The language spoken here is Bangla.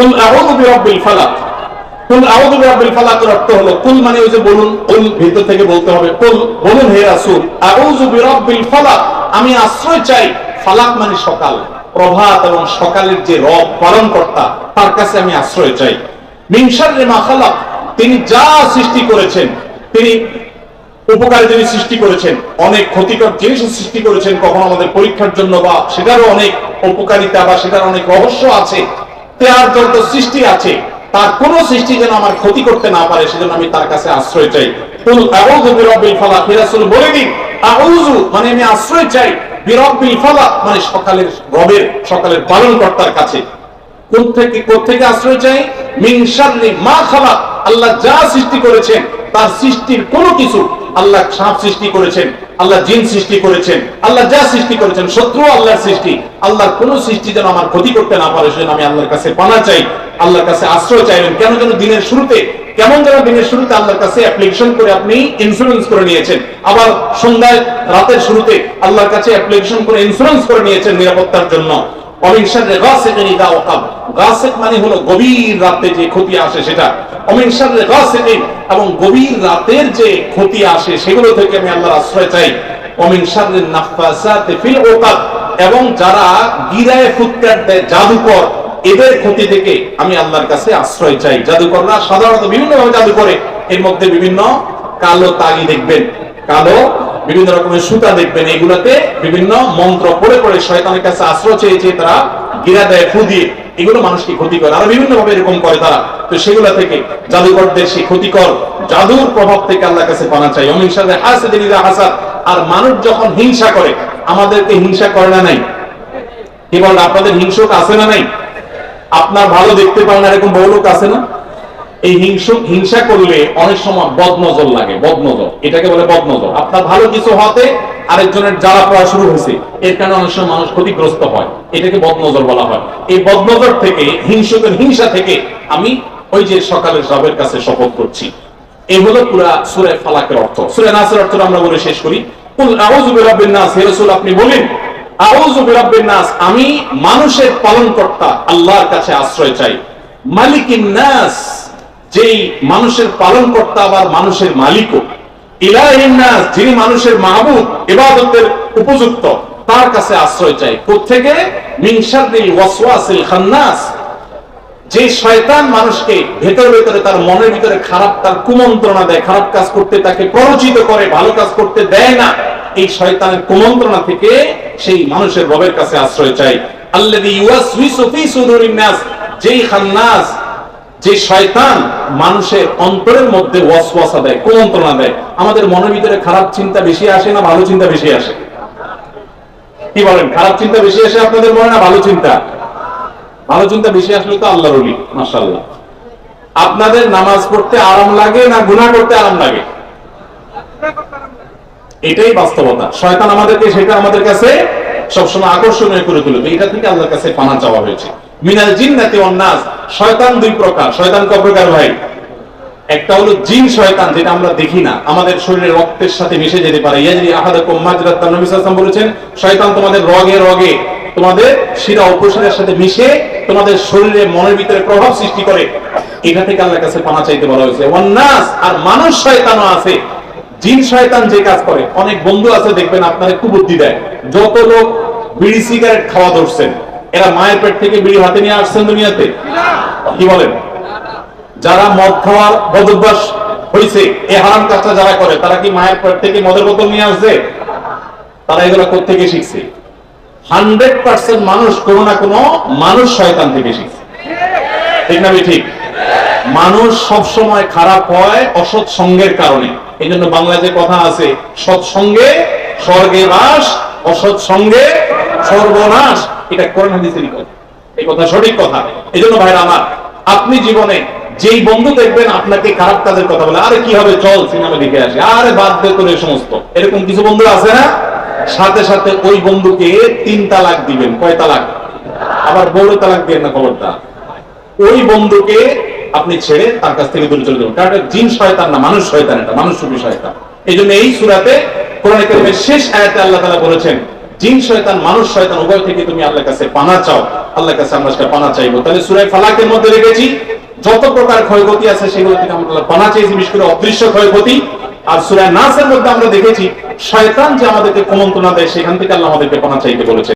কুল আউযু বিরাব্বিল ফালাক। কুল আউযু বিরাব্বিল অর্থ হলো, কুল মানে ওই যে বলুন, কুল ভিতর থেকে বলতে হবে, কুল, বলুন হে রাসূল, আউযু বিরাব্বিল ফালাক, আমি আশ্রয় চাই, ফালাক মানে সকাল, প্রভাত এবং সকালের যে রব পালন কর্তা তার কাছে আমি আশ্রয় চাই। মিন শাররি মা খালাক, তিনি যা সৃষ্টি করেছেন, তিনি উপকারী যিনি সৃষ্টি করেছেন, অনেক ক্ষতিকর জিনিস সৃষ্টি করেছেন, কখনো আমাদের পরীক্ষার জন্য বা সেটারও অনেক উপকারিতা বা সেটার অনেক রহস্য আছে তার যত সৃষ্টি আছে। তার কোন সৃষ্টি যেন আমার ক্ষতি করতে না পারে, সেজন্য আমি তার কাছে আশ্রয় চাই। কুল আউযু বিরাব্বিল ফালাক রাসূল, বলে দিন, আউযু মানে আমি আশ্রয় চাই বিরাব্বিল ফালাক মানে সকালের রবের, সকালের পালনকর্তার কাছে। কোন থেকে থেকে আশ্রয় চাই? মিন শাররি মা খালাক, আল্লাহ যা সৃষ্টি করেছেন, তার সৃষ্টির কোনো কিছু আল্লাহ সাপ সৃষ্টি করেছেন। আল্লাহ জিন সৃষ্টি করেছেন, আল্লাহ যা সৃষ্টি করেছেন, শত্রু আল্লাহর সৃষ্টি। আল্লাহর কোন সৃষ্টি যেন আমার ক্ষতি করতে না পারে, সেজন্য আমি আল্লাহর কাছে পানা চাই, আল্লাহর কাছে আশ্রয় চাইবেন কেন যেন দিনের শুরুতে, কেমন যেন দিনের শুরুতে আল্লাহর কাছে অ্যাপ্লিকেশন করে আপনি ইন্স্যুরেন্স করে নিয়েছেন। আবার সন্ধ্যায়, রাতের শুরুতে আল্লাহর কাছে অ্যাপ্লিকেশন করে ইন্স্যুরেন্স করে নিয়েছেন নিরাপত্তার জন্য। ওয়াকাব গাসিক মানে হলো গভীর রাতে যে ক্ষতি আসে সেটা। এবং গভীর রাতের যে ক্ষতি আসে, সেগুলো থেকে আমি আল্লাহর আশ্রয় চাই। অমিন শাররে নাফাসাতে এবং যারা গিরায় ফুৎকার দেয় জাদুকর, এদের ক্ষতি থেকে আমি আল্লাহর কাছে আশ্রয় চাই। জাদুকররা সাধারণত বিভিন্ন ভাবে জাদু করে। এর মধ্যে বিভিন্ন কালো তাগি দেখবেন, কালো বিভিন্ন রকমের সুতা দেখবেন। এগুলাতে বিভিন্ন মন্ত্র পড়ে পড়ে শয়তানের কাছে আশ্রয় চেয়েছে তারা গিরা দেয় ফু দিয়ে এগুলো মানুষকে ক্ষতি করে আরও বিভিন্ন ভাবে এরকম করে তারা। তো সেগুলা থেকে জাদুকরদের সেই ক্ষতিকর জাদুর প্রভাব থেকে আল্লাহর কাছে পানা চাই। অহিংসাদের হাসিদিন হাসাদ। আর মানুষ যখন হিংসা করে, আমাদেরকে হিংসা করে না নাই? কি বল, আপনাদের হিংসক আছে না নাই? আপনার ভালো দেখতে পারেন না, এরকম বহু লোক আছে না? এই হিংসুক, হিংসা করলে অনেক সময় বদনজর লাগে, বদনজর। এটাকে বলে বদনজর। আপনার ভালো কিছু হতে আরেকজনের জ্বালা পড়া শুরু হয়েছে। এর কারণে অনেক সময় মানুষ ক্ষতিগ্রস্ত হয়। এটাকে বদনজর বলা হয়। এই বদনজর থেকে, হিংসুকের হিংসা থেকে আমি ওই যে সকালের রবের কাছে শপথ করছি। এই হলো পুরা সুরে ফালাকের অর্থ। সুরে নাসের অর্থটা আমরা বলে শেষ করি। কুল আউযু বিরাব্বিন নাস। হে রাসূল, আপনি বলেন, আউযু বিরাব্বিন নাস, আমি মানুষের পালনকর্তা আল্লাহর কাছে আশ্রয় চাই। মালিকিন নাস, যেই মানুষের পালন কর্তা আবার মানুষের মালিকও। ইলাহিন নাস, যিনি মানুষের মাহবুব, ইবাদতের উপযুক্ত, তার কাছে আশ্রয় চাই। কোত্থেকে? মিন ওয়াসওয়াসিল খান্নাস। যে শয়তান মানুষকে ভেতরে ভেতরে তার মনের ভিতরে খারাপ, তার কুমন্ত্রণা দেয়, খারাপ কাজ করতে তাকে প্ররোচিত করে, ভালো কাজ করতে দেয় না, এই শয়তানের কুমন্ত্রণা থেকে সেই মানুষের রবের কাছে আশ্রয় চাই। আল্লাযী ইউওয়াসউইসু ফি সুদুরিন নাস, যেই খান্নাস যে শয়তান মানুষের অন্তরের মধ্যে ওয়াসওয়াসা দেয় কুমন্ত্রণা দেয়, আমাদের মনের ভিতরে খারাপ চিন্তা বেশি আসে না ভালো চিন্তা বেশি আসে? কি বলেন, খারাপ চিন্তা বেশি আসে আপনাদের মনে না ভালো চিন্তা? ভালো চিন্তা বেশি আসলে তো আল্লাহর অলি মাশাআল্লাহ। আপনাদের নামাজ পড়তে আরাম লাগে না গুনাহ করতে আরাম লাগে? এটাই বাস্তবতা। শয়তান আমাদেরকে, সেটা আমাদের কাছে সবসময় আকর্ষণীয় করে তুলবে এটা থেকে আল্লাহর কাছে পানা চাওয়া হয়েছে। মিনাল জিন্নাতি নাস। শয়তান দুই প্রকার। শয়তান ক প্রকার ভাই? একটা হলো জিন শয়তান, যেটা আমরা দেখি না। আমাদের শরীরের রক্তের সাথে মিশে যেতে পারে। ইয়াজরি আহাদাকুম মাজরাত নবী সাল্লাল্লাহু আলাইহি বলেছেন, শয়তান তোমাদের রগে রগে, তোমাদের শিরা উপশিরার সাথে মিশে তোমাদের শরীরে মনের ভিতরে প্রভাব সৃষ্টি করে। এটা থেকে আল্লাহর কাছে পানা চাইতে বলা হয়েছে। নাস, আর মানুষ শয়তানও আছে। জিন শয়তান যে কাজ করে, অনেক বন্ধু আছে, দেখবেন আপনার বুদ্ধি দেয়। যত লোক বিড়ি, সিগারেট খাওয়া ধরছেন এরা মায়ের পেট থেকে বিড়ি হাতে নিয়ে আসছেন দুনিয়াতে। কি বলেন? যারা মদ খাওয়ার বদভ্যাস হয়েছে এই হারাম কাজটা যারা করে, তারা কি মায়ের পেট থেকে মদের বোতল নিয়ে আসছে? তারা এগুলো কোথেকে শিখছে? হান্ড্রেড পার্সেন্ট মানুষ কোনো না কোনো মানুষ শয়তান থেকে শিখছে। ঠিক না ঠিক? মানুষ সব সময় খারাপ হয় অসৎ সঙ্গের কারণে। এই জন্য বাংলায় যে কথা আছে সৎসঙ্গে স্বর্গে বাস, অসৎ সঙ্গে সর্বনাশ। এটা কোরআন হাদিসেরই কথা। এই কথা সঠিক কথা। এই জন্য ভাইরা আমার, আপনি জীবনে যেই বন্ধু দেখবেন, আপনাকে খারাপ কাজের কথা বলে, আরে কি হবে, চল সিনেমা দেখে আসি। আরে বাদ দে তোর সমস্ত। এরকম কিছু বন্ধু আছে না? সাথে সাথে ওই বন্ধুকে তিন তালাক দিবেন। কয় তালাক? আবার বড় তালাক দিয়ে না খবরটা ওই বন্ধুকে আপনি ছেড়ে তার কাছ থেকে দূরে চলে যাবেন। কারণ জিন শয়তান না, মানুষ শয়তান এটা, মানুষ শয়তান। এই জন্য এই সুরাতে কোরআন কারিমের শেষ আয়াতে আল্লাহ তাআলা বলেছেন জিন শয়তান, মানুষ শয়তান, উভয় থেকে তুমি আল্লাহর কাছে পানা চাও। আল্লাহর কাছে আমরা সেটা পানা চাইব। তাহলে সূরা ফালাকের মধ্যে রেখেছি, যত প্রকার ক্ষয়ক্ষতি আছে সেগুলো থেকে আমরা পানা চাইছি, বিশেষ করে অদৃশ্য ক্ষয়ক্ষতি। আর সূরা নাসের মধ্যে আমরা দেখেছি, শয়তান যে আমাদেরকে কমন্তনা দেয়, সেখান থেকে আল্লাহ আমাদেরকে পানা চাইতে বলেছে।